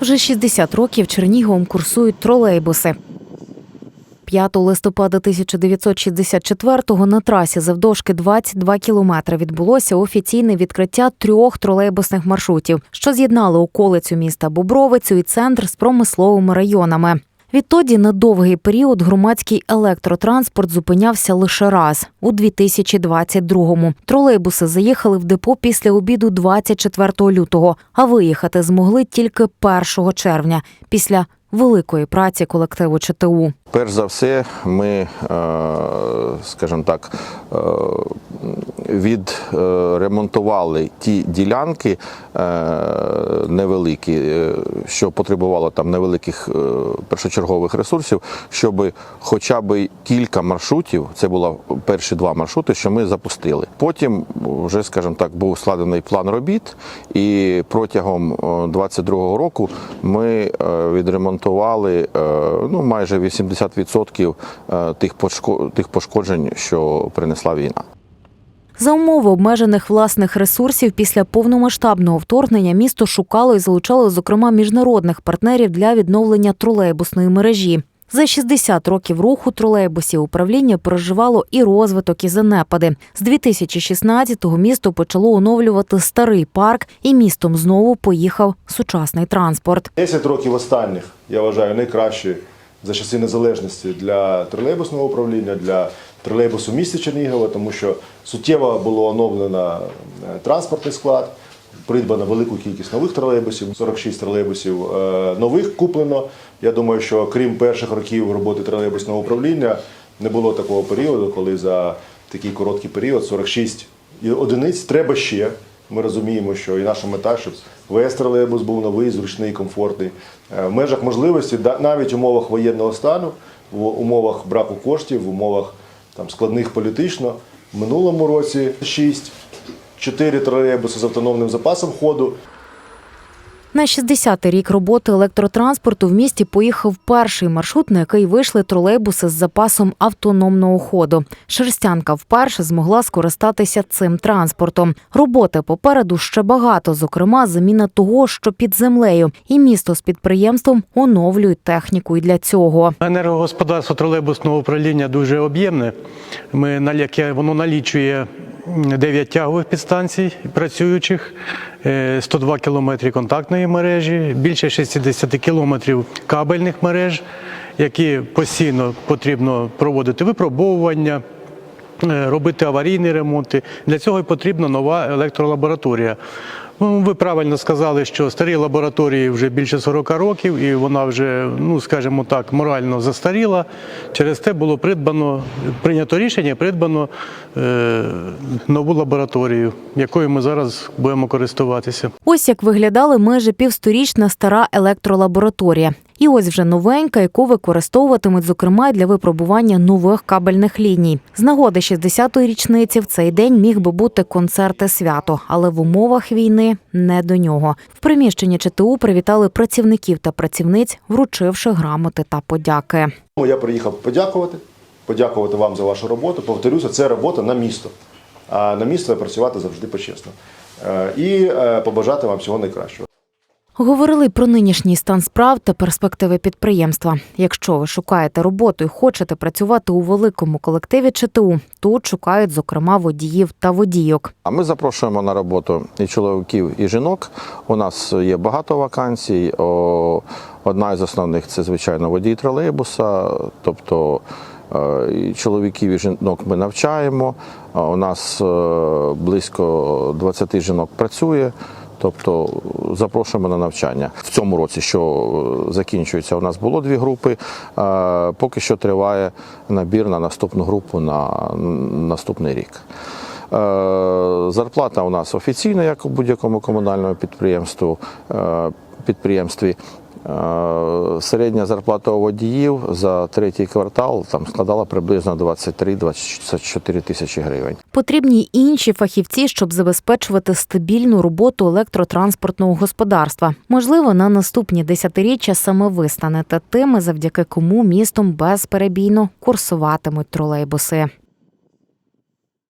Вже 60 років Черніговом курсують тролейбуси. 5 листопада 1964-го на трасі завдовжки 22 кілометри відбулося офіційне відкриття трьох тролейбусних маршрутів, що з'єднали околицю міста Бобровицю і центр з промисловими районами. Відтоді на довгий період громадський електротранспорт зупинявся лише раз у 2022-му. Тролейбуси заїхали в депо після обіду 24 лютого, а виїхати змогли тільки 1 червня після великої праці колективу ЧТУ. Перш за все, ми, е, скажімо так, е, відремонтували ті ділянки е, невеликі, е, що потребувало там невеликих е, першочергових ресурсів, щоб хоча б кілька маршрутів, це були перші два маршрути, що ми запустили. Потім вже, скажімо так, був складений план робіт, і протягом 22-го року ми е, відремонтували е, ну, майже 80% е, тих пошко- тих пошкоджень, що принесла війна. За умови обмежених власних ресурсів після повномасштабного вторгнення місто шукало і залучало, зокрема, міжнародних партнерів для відновлення тролейбусної мережі. За 60 років руху тролейбусів управління переживало і розвиток, і занепади. З 2016-го місто почало оновлювати старий парк, і містом знову поїхав сучасний транспорт. 10 років останніх, я вважаю, найкращі за часи незалежності для тролейбусного управління, для тролейбусу в Чернігова, тому що суттєво було оновлено е, транспортний склад, придбано велику кількість нових тролейбусів, 46 тролейбусів е, нових куплено. Я думаю, що крім перших років роботи тролейбусного управління, не було такого періоду, коли за такий короткий період 46 одиниць треба ще. Ми розуміємо, що і наша мета, щоб весь тролейбус був новий, зручний, комфортний. Е, В межах можливості, навіть в умовах воєнного стану, в умовах браку коштів, в умовах там, складних політично. В минулому році 6, 4 тролейбуси з автономним запасом ходу. На 60-й рік роботи електротранспорту в місті поїхав перший маршрут, на який вийшли тролейбуси з запасом автономного ходу. Шерстянка вперше змогла скористатися цим транспортом. Роботи попереду ще багато, зокрема, заміна того, що під землею, і місто з підприємством оновлюють техніку і для цього. Енергогосподарство тролейбусного управління дуже об'ємне. Ми воно налічує 9 тягових підстанцій працюючих, е, 102 кілометри контактної мережі, більше 60 кілометрів кабельних мереж, які постійно потрібно проводити випробовування. е, Робити аварійні ремонти. Для цього і потрібна нова електролабораторія. Ну, ви правильно сказали, що старій лабораторії вже більше 40 років, і вона вже, ну скажімо так, морально застаріла. Через те було придбано, прийнято рішення, придбано е, нову лабораторію, якою ми зараз будемо користуватися. Ось як виглядала майже півсторічна стара електролабораторія. І ось вже новенька, яку використовуватимуть, зокрема, для випробування нових кабельних ліній. З нагоди 60-ї річниці в цей день міг би бути концерт і свято, але в умовах війни не до нього. В приміщенні ЧТУ привітали працівників та працівниць, вручивши грамоти та подяки. Я приїхав подякувати, подякувати вам за вашу роботу. Повторюся, це робота на місто. А на місто працювати завжди почесно. Е, І е, побажати вам всього найкращого. Говорили про нинішній стан справ та перспективи підприємства. Якщо ви шукаєте роботу і хочете працювати у великому колективі ЧТУ, тут шукають зокрема водіїв та водійок. А ми запрошуємо на роботу і чоловіків, і жінок. У нас є багато вакансій. Одна із основних це, звичайно, водій тролейбуса. Тобто е, і чоловіків і жінок ми навчаємо. У нас е, близько 20 жінок працює. Тобто запрошуємо на навчання в цьому році, що е, закінчується. У нас було дві групи. е, Поки що триває набір на наступну групу на наступний рік. Е, Зарплата у нас офіційна, як у будь-якому комунальному підприємству, підприємстві. Е, Середня зарплата водіїв за третій квартал там складала приблизно 23-24 тисячі гривень. Потрібні інші фахівці, щоб забезпечувати стабільну роботу електротранспортного господарства. Можливо, на наступні десятиріччя саме ви станете тими, завдяки кому містом безперебійно курсуватимуть тролейбуси.